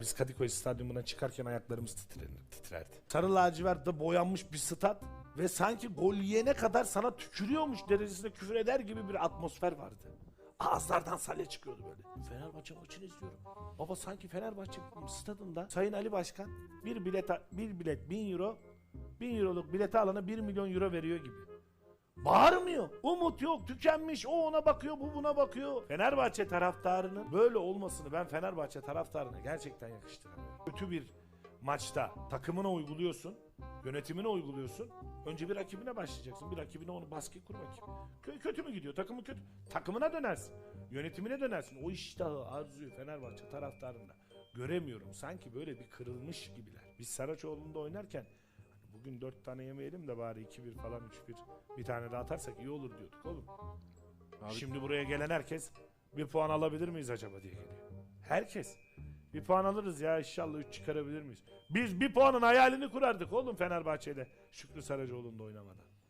Biz Kadıköy Stadyumuna çıkarken ayaklarımız titrer- titrerdi. Sarı lacivertte boyanmış bir stat ve sanki gol yiyene kadar sana tükürüyormuş derecesinde küfür eder gibi bir atmosfer vardı. Ağızlardan salya çıkıyordu böyle. Fenerbahçe maçını izliyorum. Baba sanki Fenerbahçe stadında Sayın Ali Başkan bir bilet bir bilet 1000 euro 1000 euroluk bileti alana 1 milyon euro veriyor gibi. Bağırmıyor. Umut yok. Tükenmiş. O ona bakıyor. Bu buna bakıyor. Fenerbahçe taraftarının böyle olmasını ben Fenerbahçe taraftarına gerçekten yakıştıramıyorum. Kötü bir maçta takımına uyguluyorsun. Yönetimine uyguluyorsun. Önce bir rakibine başlayacaksın. Bir rakibine onu baskı kur bakayım. Kö- kötü mü gidiyor? Takımı kötü. Takımına dönersin. Yönetimine dönersin. O iştahı, arzuyu Fenerbahçe taraftarında göremiyorum. Sanki böyle bir kırılmış gibiler. Biz Saraçoğlu'nda oynarken bugün dört tane yemeyelim de bari 2-1 falan 3-1 bir tane daha atarsak iyi olur diyorduk oğlum. Şimdi buraya gelen herkes bir puan alabilir miyiz acaba diye geliyor. Herkes. Bir puan alırız ya inşallah 3 çıkarabilir miyiz? Biz bir puanın hayalini kurardık oğlum Fenerbahçe'de. Şükrü Saracoğlu'nda oynamadan.